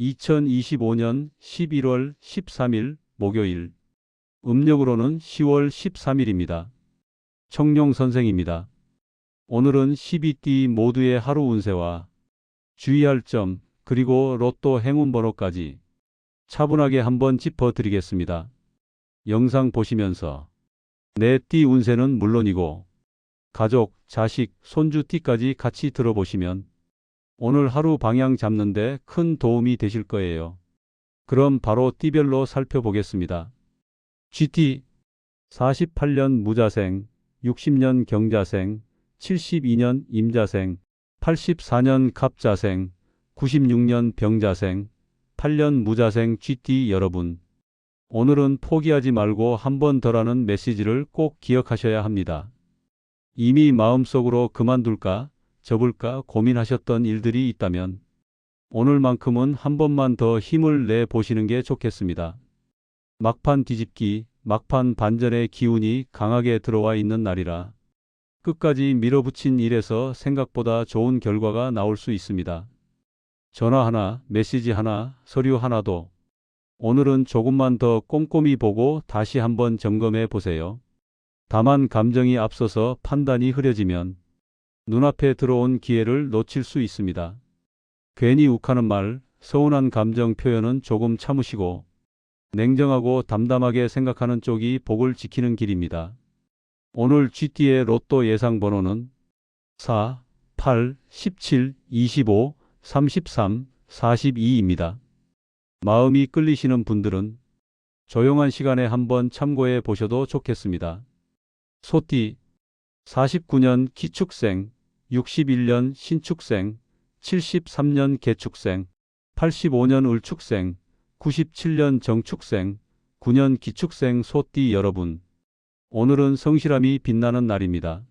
2025년 11월 13일 목요일. 음력으로는 10월 13일입니다. 청룡 선생입니다. 오늘은 12띠 모두의 하루 운세와 주의할 점, 그리고 로또 행운 번호까지 차분하게 한번 짚어드리겠습니다. 영상 보시면서 내 띠 운세는 물론이고 가족, 자식, 손주 띠까지 같이 들어보시면 오늘 하루 방향 잡는데 큰 도움이 되실 거예요. 그럼 바로 띠별로 살펴보겠습니다. GT 48년 무자생, 60년 경자생, 72년 임자생, 84년 갑자생, 96년 병자생, 8년 무자생 GT 여러분. 오늘은 포기하지 말고 한 번 더라는 메시지를 꼭 기억하셔야 합니다. 이미 마음속으로 그만둘까, 접을까 고민하셨던 일들이 있다면 오늘만큼은 한 번만 더 힘을 내 보시는 게 좋겠습니다. 막판 뒤집기, 막판 반전의 기운이 강하게 들어와 있는 날이라 끝까지 밀어붙인 일에서 생각보다 좋은 결과가 나올 수 있습니다. 전화 하나, 메시지 하나, 서류 하나도 오늘은 조금만 더 꼼꼼히 보고 다시 한번 점검해 보세요. 다만 감정이 앞서서 판단이 흐려지면 눈앞에 들어온 기회를 놓칠 수 있습니다. 괜히 욱하는 말, 서운한 감정 표현은 조금 참으시고 냉정하고 담담하게 생각하는 쪽이 복을 지키는 길입니다. 오늘 GT의 로또 예상 번호는 4, 8, 17, 25, 33, 42입니다. 마음이 끌리시는 분들은 조용한 시간에 한번 참고해 보셔도 좋겠습니다. 소띠 49년 기축생, 61년 신축생, 73년 개축생, 85년 을축생, 97년 정축생, 9년 기축생 소띠 여러분. 오늘은 성실함이 빛나는 날입니다.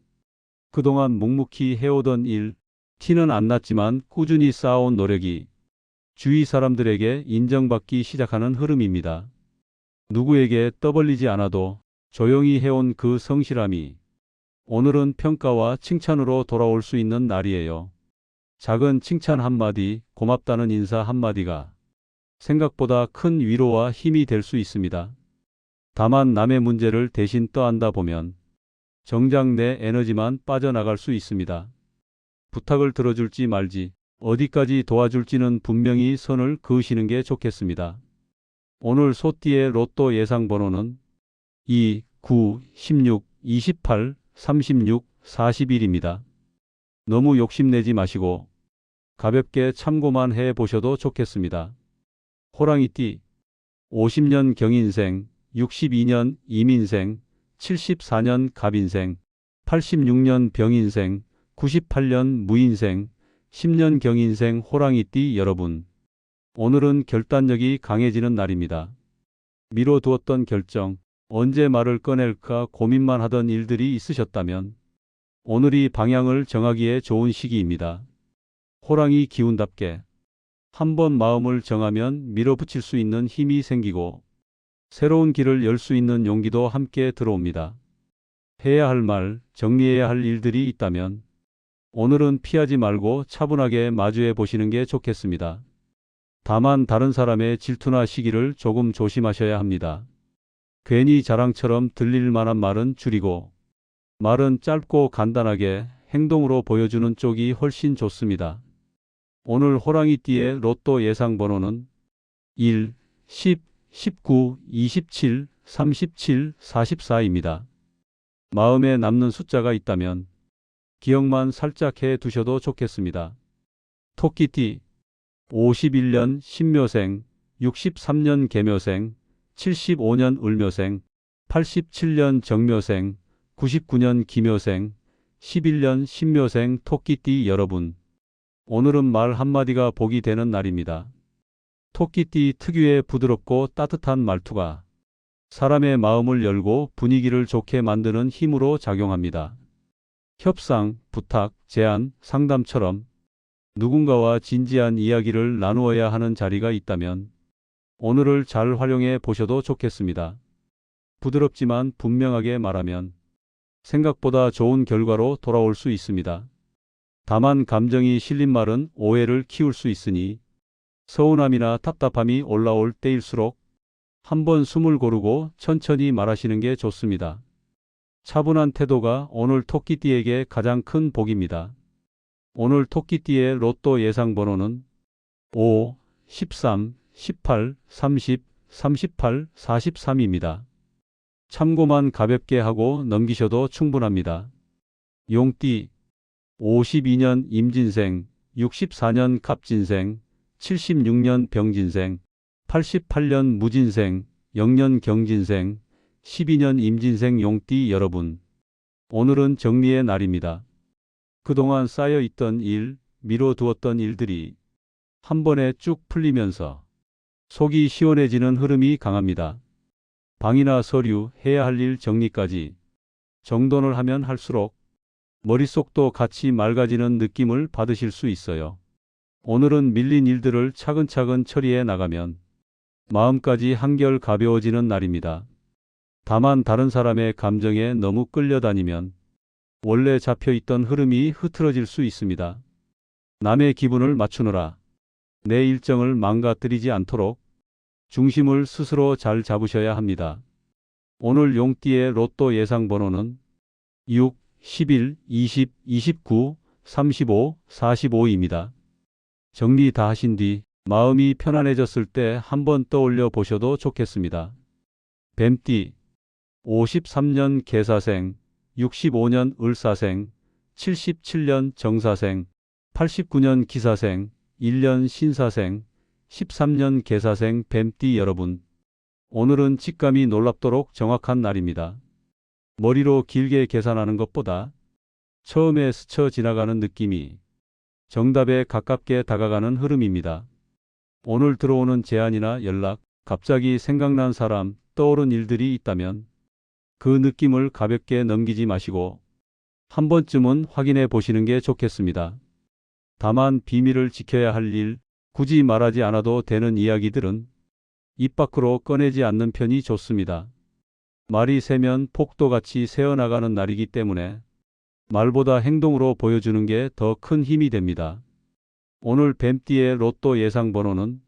그동안 묵묵히 해오던 일, 티는 안 났지만 꾸준히 쌓아온 노력이 주위 사람들에게 인정받기 시작하는 흐름입니다. 누구에게 떠벌리지 않아도 조용히 해온 그 성실함이 오늘은 평가와 칭찬으로 돌아올 수 있는 날이에요. 작은 칭찬 한마디, 고맙다는 인사 한마디가 생각보다 큰 위로와 힘이 될 수 있습니다. 다만 남의 문제를 대신 떠안다 보면 정작 내 에너지만 빠져나갈 수 있습니다. 부탁을 들어줄지 말지 어디까지 도와줄지는 분명히 선을 그으시는 게 좋겠습니다. 오늘 소띠의 로또 예상 번호는 2, 9, 16, 28, 36, 41입니다. 너무 욕심내지 마시고 가볍게 참고만 해 보셔도 좋겠습니다. 호랑이띠 50년 경인생, 62년 이민생, 74년 갑인생, 86년 병인생, 98년 무인생, 10년 경인생 호랑이띠 여러분. 오늘은 결단력이 강해지는 날입니다. 미뤄두었던 결정, 언제 말을 꺼낼까 고민만 하던 일들이 있으셨다면 오늘이 방향을 정하기에 좋은 시기입니다. 호랑이 기운답게 한번 마음을 정하면 밀어붙일 수 있는 힘이 생기고 새로운 길을 열 수 있는 용기도 함께 들어옵니다. 해야 할 말, 정리해야 할 일들이 있다면 오늘은 피하지 말고 차분하게 마주해 보시는 게 좋겠습니다. 다만 다른 사람의 질투나 시기를 조금 조심하셔야 합니다. 괜히 자랑처럼 들릴 만한 말은 줄이고 말은 짧고 간단하게 행동으로 보여주는 쪽이 훨씬 좋습니다. 오늘 호랑이띠의 로또 예상 번호는 1, 10, 19, 27, 37, 44입니다. 마음에 남는 숫자가 있다면 기억만 살짝 해 두셔도 좋겠습니다. 토끼띠 51년 신묘생, 63년 개묘생, 75년 을묘생, 87년 정묘생, 99년 기묘생, 11년 신묘생 토끼띠 여러분. 오늘은 말 한마디가 복이 되는 날입니다. 토끼띠 특유의 부드럽고 따뜻한 말투가 사람의 마음을 열고 분위기를 좋게 만드는 힘으로 작용합니다. 협상, 부탁, 제안, 상담처럼 누군가와 진지한 이야기를 나누어야 하는 자리가 있다면 오늘을 잘 활용해 보셔도 좋겠습니다. 부드럽지만 분명하게 말하면 생각보다 좋은 결과로 돌아올 수 있습니다. 다만 감정이 실린 말은 오해를 키울 수 있으니 서운함이나 답답함이 올라올 때일수록 한번 숨을 고르고 천천히 말하시는 게 좋습니다. 차분한 태도가 오늘 토끼띠에게 가장 큰 복입니다. 오늘 토끼띠의 로또 예상 번호는 5, 13, 18, 30, 38, 43입니다. 참고만 가볍게 하고 넘기셔도 충분합니다. 용띠 52년 임진생, 64년 갑진생, 76년 병진생, 88년 무진생, 0년 경진생, 12년 임진생 용띠 여러분. 오늘은 정리의 날입니다. 그동안 쌓여 있던 일, 미뤄두었던 일들이 한 번에 쭉 풀리면서 속이 시원해지는 흐름이 강합니다. 방이나 서류, 해야 할 일 정리까지 정돈을 하면 할수록 머릿속도 같이 맑아지는 느낌을 받으실 수 있어요. 오늘은 밀린 일들을 차근차근 처리해 나가면 마음까지 한결 가벼워지는 날입니다. 다만 다른 사람의 감정에 너무 끌려다니면 원래 잡혀 있던 흐름이 흐트러질 수 있습니다. 남의 기분을 맞추느라 내 일정을 망가뜨리지 않도록 중심을 스스로 잘 잡으셔야 합니다. 오늘 용띠의 로또 예상 번호는 6, 11, 20, 29, 35, 45입니다. 정리 다 하신 뒤 마음이 편안해졌을 때 한번 떠올려 보셔도 좋겠습니다. 뱀띠 53년 개사생, 65년 을사생, 77년 정사생, 89년 기사생, 1년 신사생, 13년 개사생 뱀띠 여러분. 오늘은 직감이 놀랍도록 정확한 날입니다. 머리로 길게 계산하는 것보다 처음에 스쳐 지나가는 느낌이 정답에 가깝게 다가가는 흐름입니다. 오늘 들어오는 제안이나 연락, 갑자기 생각난 사람, 떠오른 일들이 있다면 그 느낌을 가볍게 넘기지 마시고 한 번쯤은 확인해 보시는 게 좋겠습니다. 다만 비밀을 지켜야 할 일, 굳이 말하지 않아도 되는 이야기들은 입 밖으로 꺼내지 않는 편이 좋습니다. 말이 세면 폭도같이 새어나가는 날이기 때문에 말보다 행동으로 보여주는 게 더 큰 힘이 됩니다. 오늘 뱀띠의 로또 예상 번호는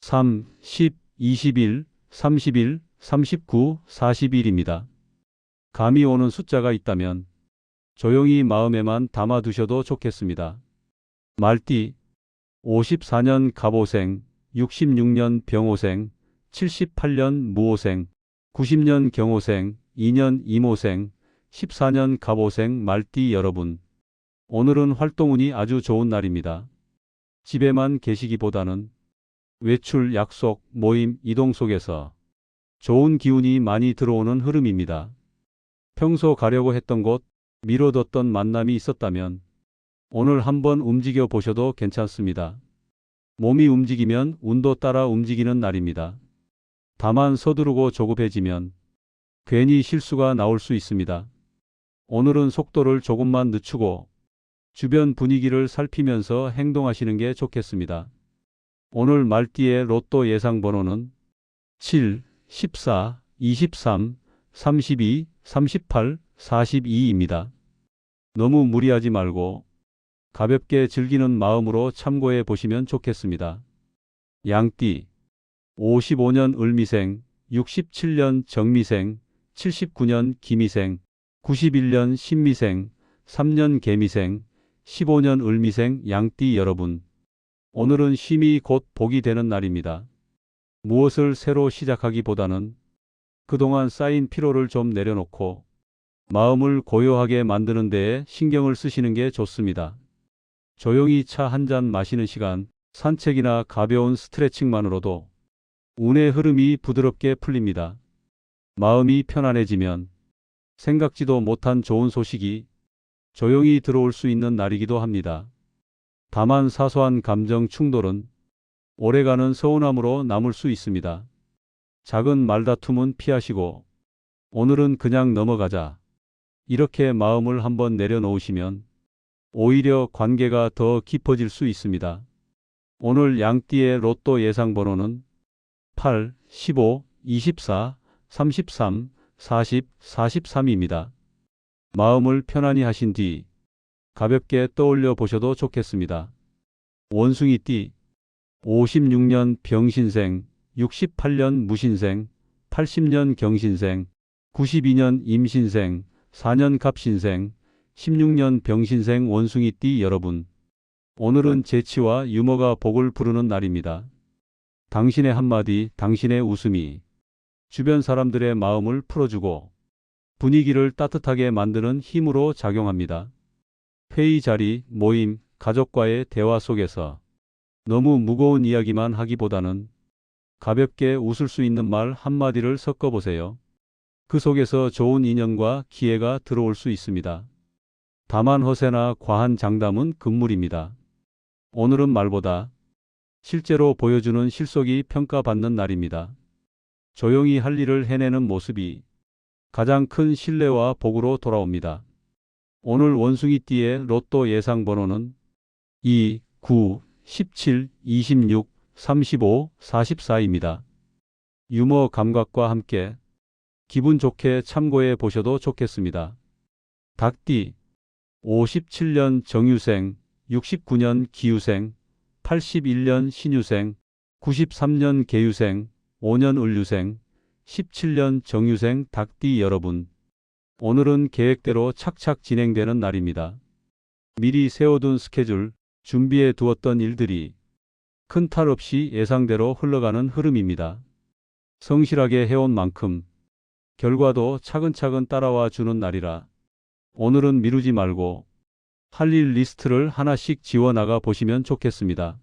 3, 10, 21, 31, 39, 41입니다. 감이 오는 숫자가 있다면 조용히 마음에만 담아두셔도 좋겠습니다. 말띠 54년 갑오생, 66년 병오생, 78년 무오생, 90년 경오생, 2년 임오생, 14년 갑오생 말띠 여러분. 오늘은 활동운이 아주 좋은 날입니다. 집에만 계시기보다는 외출, 약속, 모임, 이동 속에서 좋은 기운이 많이 들어오는 흐름입니다. 평소 가려고 했던 곳, 미뤄뒀던 만남이 있었다면 오늘 한번 움직여 보셔도 괜찮습니다. 몸이 움직이면 운도 따라 움직이는 날입니다. 다만 서두르고 조급해지면 괜히 실수가 나올 수 있습니다. 오늘은 속도를 조금만 늦추고 주변 분위기를 살피면서 행동하시는 게 좋겠습니다. 오늘 말띠의 로또 예상 번호는 7, 14, 23, 32, 38, 42입니다. 너무 무리하지 말고 가볍게 즐기는 마음으로 참고해 보시면 좋겠습니다. 양띠 55년 을미생, 67년 정미생, 79년 기미생, 91년 신미생, 3년 개미생, 15년 을미생 양띠 여러분. 오늘은 쉼이 곧 복이 되는 날입니다. 무엇을 새로 시작하기보다는 그동안 쌓인 피로를 좀 내려놓고 마음을 고요하게 만드는 데에 신경을 쓰시는 게 좋습니다. 조용히 차 한 잔 마시는 시간, 산책이나 가벼운 스트레칭만으로도 운의 흐름이 부드럽게 풀립니다. 마음이 편안해지면 생각지도 못한 좋은 소식이 조용히 들어올 수 있는 날이기도 합니다. 다만 사소한 감정 충돌은 오래가는 서운함으로 남을 수 있습니다. 작은 말다툼은 피하시고 오늘은 그냥 넘어가자. 이렇게 마음을 한번 내려놓으시면 오히려 관계가 더 깊어질 수 있습니다. 오늘 양띠의 로또 예상 번호는 8, 15, 24, 33, 40, 43입니다. 마음을 편안히 하신 뒤 가볍게 떠올려 보셔도 좋겠습니다. 원숭이 띠 56년 병신생, 68년 무신생, 80년 경신생, 92년 임신생, 4년 갑신생, 16년 병신생 원숭이띠 여러분. 오늘은 재치와 유머가 복을 부르는 날입니다. 당신의 한마디, 당신의 웃음이 주변 사람들의 마음을 풀어주고 분위기를 따뜻하게 만드는 힘으로 작용합니다. 회의 자리, 모임, 가족과의 대화 속에서 너무 무거운 이야기만 하기보다는 가볍게 웃을 수 있는 말 한마디를 섞어보세요. 그 속에서 좋은 인연과 기회가 들어올 수 있습니다. 다만 허세나 과한 장담은 금물입니다. 오늘은 말보다 실제로 보여주는 실속이 평가받는 날입니다. 조용히 할 일을 해내는 모습이 가장 큰 신뢰와 복으로 돌아옵니다. 오늘 원숭이띠의 로또 예상 번호는 2, 9, 17, 26, 35, 44입니다. 유머 감각과 함께 기분 좋게 참고해 보셔도 좋겠습니다. 닭띠 57년 정유생, 69년 기유생, 81년 신유생, 93년 개유생, 5년 을유생, 17년 정유생 닭띠 여러분. 오늘은 계획대로 착착 진행되는 날입니다. 미리 세워둔 스케줄, 준비해 두었던 일들이 큰 탈 없이 예상대로 흘러가는 흐름입니다. 성실하게 해온 만큼 결과도 차근차근 따라와 주는 날이라 오늘은 미루지 말고 할 일 리스트를 하나씩 지워나가 보시면 좋겠습니다.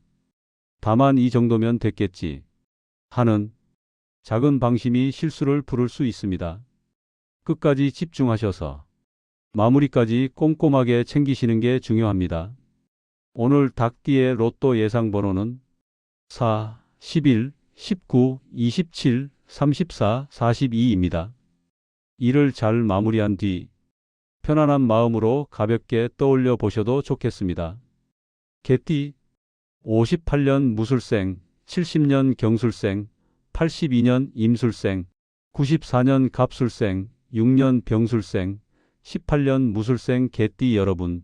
다만 이 정도면 됐겠지 하는 작은 방심이 실수를 부를 수 있습니다. 끝까지 집중하셔서 마무리까지 꼼꼼하게 챙기시는 게 중요합니다. 오늘 닭띠의 로또 예상 번호는 4, 11, 19, 27, 34, 42입니다. 일을 잘 마무리한 뒤 편안한 마음으로 가볍게 떠올려 보셔도 좋겠습니다. 개띠 58년 무술생, 70년 경술생, 82년 임술생, 94년 갑술생, 6년 병술생, 18년 무술생 개띠 여러분.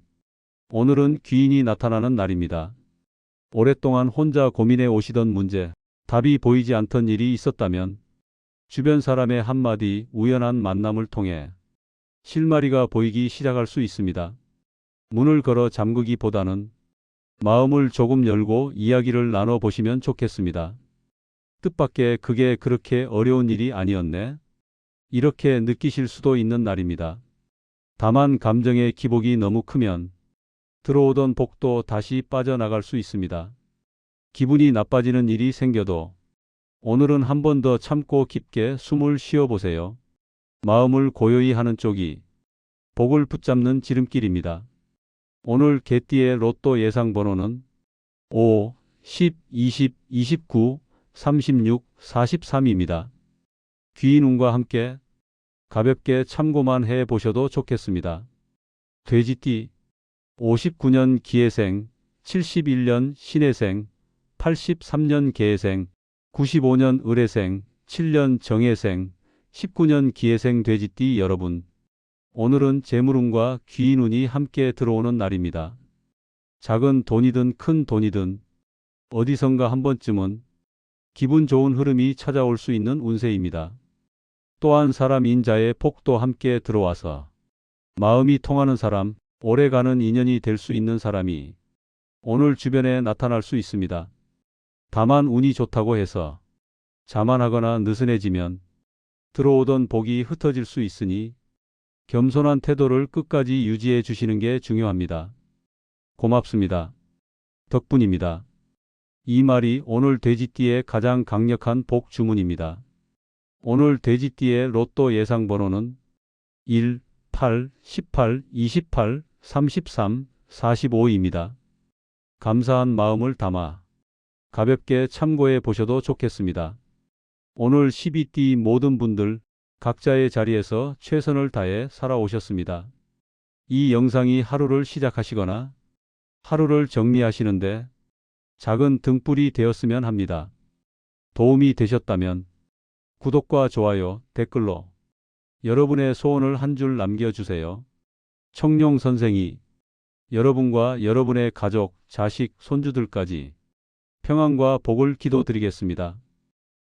오늘은 귀인이 나타나는 날입니다. 오랫동안 혼자 고민해 오시던 문제, 답이 보이지 않던 일이 있었다면 주변 사람의 한마디 우연한 만남을 통해 실마리가 보이기 시작할 수 있습니다. 문을 걸어 잠그기보다는 마음을 조금 열고 이야기를 나눠 보시면 좋겠습니다. 뜻밖의 그게 그렇게 어려운 일이 아니었네. 이렇게 느끼실 수도 있는 날입니다. 다만 감정의 기복이 너무 크면 들어오던 복도 다시 빠져나갈 수 있습니다. 기분이 나빠지는 일이 생겨도 오늘은 한 번 더 참고 깊게 숨을 쉬어 보세요. 마음을 고요히 하는 쪽이 복을 붙잡는 지름길입니다. 오늘 개띠의 로또 예상 번호는 5, 10, 20, 29, 36, 43입니다. 귀인운과 함께 가볍게 참고만 해 보셔도 좋겠습니다. 돼지띠 59년 기해생, 71년 신해생, 83년 개해생, 95년 을해생, 7년 정해생, 19년 기해생 돼지띠 여러분. 오늘은 재물운과 귀인운이 함께 들어오는 날입니다. 작은 돈이든 큰 돈이든 어디선가 한 번쯤은 기분 좋은 흐름이 찾아올 수 있는 운세입니다. 또한 사람 인자의 복도 함께 들어와서 마음이 통하는 사람, 오래가는 인연이 될 수 있는 사람이 오늘 주변에 나타날 수 있습니다. 다만 운이 좋다고 해서 자만하거나 느슨해지면 들어오던 복이 흩어질 수 있으니 겸손한 태도를 끝까지 유지해 주시는 게 중요합니다. 고맙습니다. 덕분입니다. 이 말이 오늘 돼지띠의 가장 강력한 복 주문입니다. 오늘 돼지띠의 로또 예상 번호는 1, 8, 18, 28, 33, 45입니다. 감사한 마음을 담아 가볍게 참고해 보셔도 좋겠습니다. 오늘 12띠 모든 분들 각자의 자리에서 최선을 다해 살아오셨습니다. 이 영상이 하루를 시작하시거나 하루를 정리하시는데 작은 등불이 되었으면 합니다. 도움이 되셨다면 구독과 좋아요, 댓글로 여러분의 소원을 한 줄 남겨주세요. 청룡 선생이 여러분과 여러분의 가족, 자식, 손주들까지 평안과 복을 기도드리겠습니다.